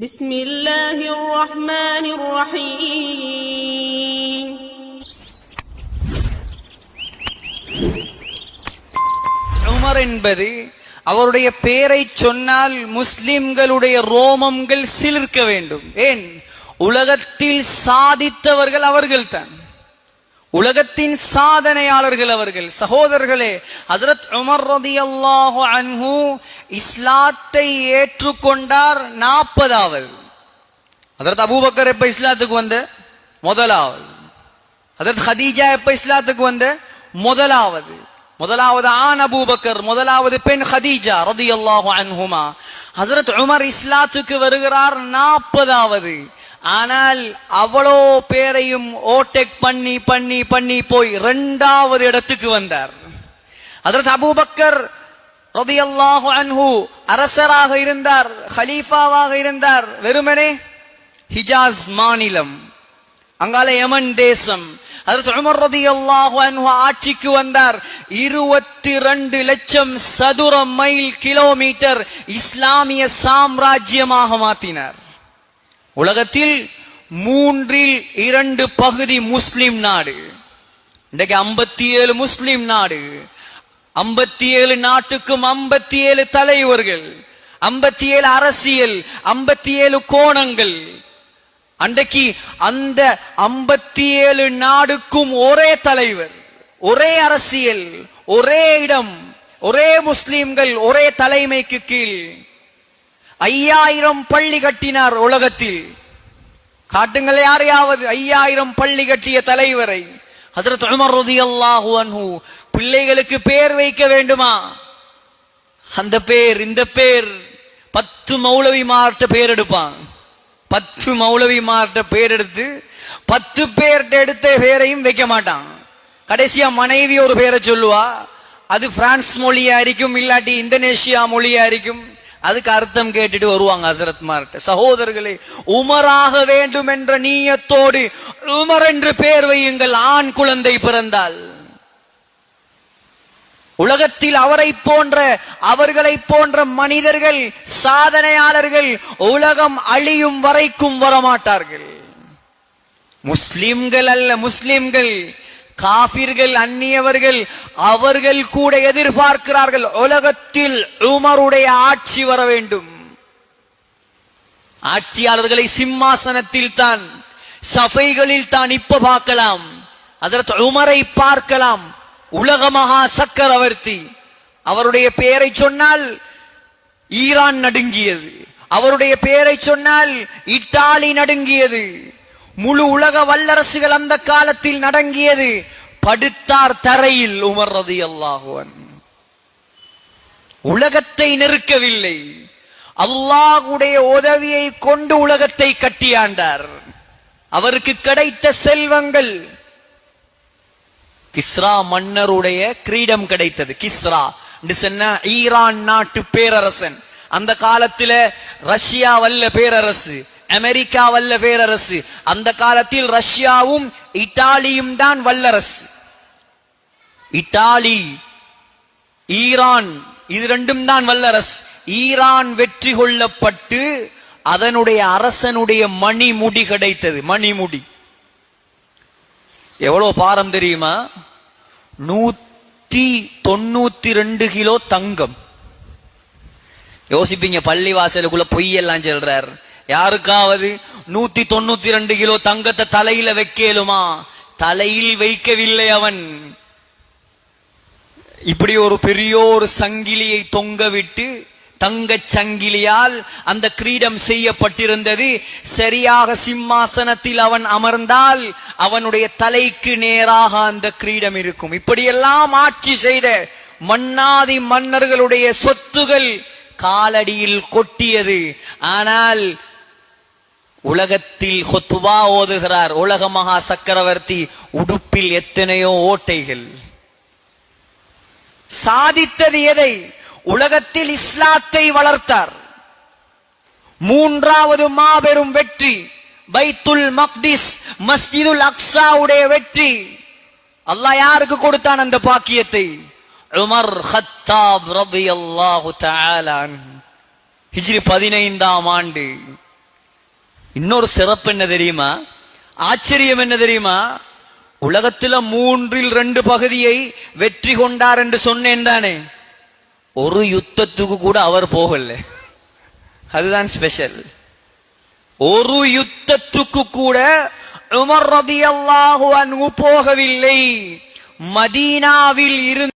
بسم الله الرحمن الرحيم Umar என்பது அவருடைய பெயரை சொன்னால் முஸ்லிம்களுடைய ரோமங்கள் சிலிர்க்க வேண்டும் ஏன் உலகத்தில் சாதித்தவர்கள் அவர்கள்தான் உலகத்தின் சாதனையாளர்கள் அவர்கள் சகோதரர்களே ஹசரத் உமர் ரதியல்லாஹு அன்ஹு இஸ்லாத்தை ஏற்றுக்கொண்டார் நாற்பதாவது. ஹசரத் அபூபக்கர் எப்ப இஸ்லாத்துக்கு வந்து? முதலாவது. ஹசரத் ஹதீஜா எப்ப இஸ்லாத்துக்கு வந்து? முதலாவது. முதலாவது ஆண் அபூபக்கர் முதலாவது பெண் ஹதீஜா ரதி அல்லாஹு அன்ஹுமா. ஹசரத் உமர் இஸ்லாத்துக்கு வருகிறார் நாற்பதாவது. ஆனால் அவ்வளோ பேரையும் ஓட்டெக் பண்ணி பண்ணி பண்ணி போய் இரண்டாவது இடத்துக்கு வந்தார். அதற்கு அபூபக்கர் ரதியல்லாஹு அன்ஹு அரசராக இருந்தார் ஹலீஃபாவாக இருந்தார். வெறுமனே ஹிஜாஸ் மாநிலம் அங்கால யமன் தேசம். அதற்கு உமர் ரதியல்லாஹு அன்ஹு ஆட்சிக்கு வந்தார். இருபத்தி ரெண்டு லட்சம் சதுர மைல் கிலோமீட்டர் இஸ்லாமிய சாம்ராஜ்யமாக மாற்றினார் உலகத்தில் மூன்றில் இரண்டு பகுதி முஸ்லிம் நாடு. இன்றைக்கு ஐம்பத்தி ஏழு முஸ்லிம் நாடு. ஐம்பத்தி ஏழு நாட்டுக்கும் ஐம்பத்தி ஏழு தலைவர்கள் ஐம்பத்தி ஏழு அரசியல் ஐம்பத்தி ஏழு கோணங்கள். அன்றைக்கு அந்த ஐம்பத்தி ஏழு நாடுக்கும் ஒரே தலைவர் ஒரே அரசியல் ஒரே இடம் ஒரே முஸ்லிம்கள் ஒரே தலைமைக்கு கீழ் ஐயாயிரம் பள்ளி கட்டினார் உலகத்தில். காட்டுங்கள் யாரையாவது ஐயாயிரம் பள்ளி கட்டிய தலைவரை. ஹஜரத் உமர் ரலியல்லாஹு அன்ஹு பிள்ளைகளுக்கு பேர் வைக்க வேண்டுமா? அந்த பேர் இந்த பேர் பத்து மௌலவி மார்ட்ட பேர் எடுப்பான். பத்து மௌலவி மார்ட்ட பேர் எடுத்து பத்து பேர்கிட்ட எடுத்த பேரையும் வைக்க மாட்டான். கடைசியா மனைவி ஒரு பேரை சொல்லுவா. அது பிரான்ஸ் மொழியா இருக்கும் இல்லாட்டி இந்தோனேஷியா மொழியா இருக்கும். அதுக்கு அர்த்தம் கேட்டுட்டு வருவாங்க ஹசரத் மார்ட்ட சகோதரர்களே உமராக வேண்டும் என்ற நீயத்தோடு உமர் என்று பேர் வையுங்கள் ஆண் குழந்தை பிறந்தால். உலகத்தில் அவரை போன்ற அவர்களை போன்ற மனிதர்கள் சாதனையாளர்கள் உலகம் அழியும் வரைக்கும் வரமாட்டார்கள். முஸ்லிம்கள் அல்ல முஸ்லிம்கள். காபிர்கள் அந்நியவர்கள் அவர்கள் கூட எதிர்பார்க்கிறார்கள் உலகத்தில் உமருடைய ஆட்சி வர வேண்டும். ஆட்சியாளர்களை சிம்மாசனத்தில் தான் சபைகளில் தான் இப்ப பார்க்கலாம். அதற்கு உமரை பார்க்கலாம். உலக மகா சக்கரவர்த்தி அவருடைய பெயரை சொன்னால் ஈரான் நடுங்கியது. அவருடைய பெயரை சொன்னால் இத்தாலி நடுங்கியது. முழு உலக வல்லரசுகள் அந்த காலத்தில் நடங்கியது படுத்தார் தரையில் உமர்றது அல்லாஹுவன் உலகத்தை நெருக்கவில்லை. அல்லாஹுடைய உதவியை கொண்டு உலகத்தை கட்டியாண்டார். அவருக்கு கிடைத்த செல்வங்கள். கிஸ்ரா மன்னருடைய கிரீடம் கிடைத்தது. கிஸ்ரா. சொன்ன ஈரான் நாட்டு பேரரசன். அந்த காலத்துல ரஷ்யா வல்ல பேரரசு. அமெரிக்கா வல்ல பேரரசு. அந்த காலத்தில் ரஷ்யாவும் இத்தாலியும் தான் வல்லரசு. இத்தாலி ஈரான் இது ரெண்டும் தான் வல்லரசு. ஈரான் வெற்றி கொள்ளப்பட்டு அதனுடைய அரசனுடைய மணிமுடி கிடைத்தது. மணிமுடி. எவ்வளவு பாரம் தெரியுமா? நூத்தி தொண்ணூத்தி ரெண்டு கிலோ தங்கம். யோசிப்பீங்க பள்ளி வாசலுக்குள்ள பொய்யெல்லாம் சொல்றார். யாருக்காவது நூத்தி தொண்ணூத்தி ரெண்டு கிலோ தங்கத்தை தலையில வைக்கலுமா? தலையில் வைக்கவில்லை அவன். இப்படி ஒரு பெரிய ஒரு சங்கிலியை தொங்க விட்டு தங்க சங்கிலியால் அந்த கிரீடம் செய்யப்பட்டிருந்தது. சரியாக சிம்மாசனத்தில் அவன் அமர்ந்தால் அவனுடைய தலைக்கு நேராக அந்த கிரீடம் இருக்கும். இப்படியெல்லாம் ஆட்சி செய்த மன்னாதி மன்னர்களுடைய சொத்துகள் காலடியில் கொட்டியது. ஆனால் உலகத்தில் ஹொத்துவா ஓதுகிறார். உலக மகா சக்கரவர்த்தி உடுப்பில் எத்தனையோ ஓட்டைகள். சாதித்தது எதை? உலகத்தில் இஸ்லாத்தை வளர்த்தார். மூன்றாவது மாபெரும் வெற்றி பைத்துல் மக்திஸ் மஸ்ஜிதுல் அக்ஸாவுடைய வெற்றி. அல்லாஹ் யாருக்கு கொடுத்தான் அந்த பாக்கியத்தை? உமர் ஹத்தாப் ரபி அல்லாஹு ஹிஜ்ரி பதினைந்தாம் ஆண்டு. இன்னொரு சிறப்பு என்ன தெரியுமா? ஆச்சரியம் என்ன தெரியுமா? உலகத்துல மூன்றில் ரெண்டு பகுதியை வெற்றி கொண்டார் என்று சொன்னேன் தானே. ஒரு யுத்தத்துக்கு கூட அவர் போகல. அதுதான் ஸ்பெஷல் ஒரு யுத்தத்துக்கு கூட உமர் ரதி அல்லாஹு போகவில்லை. மதீனாவில் இருந்து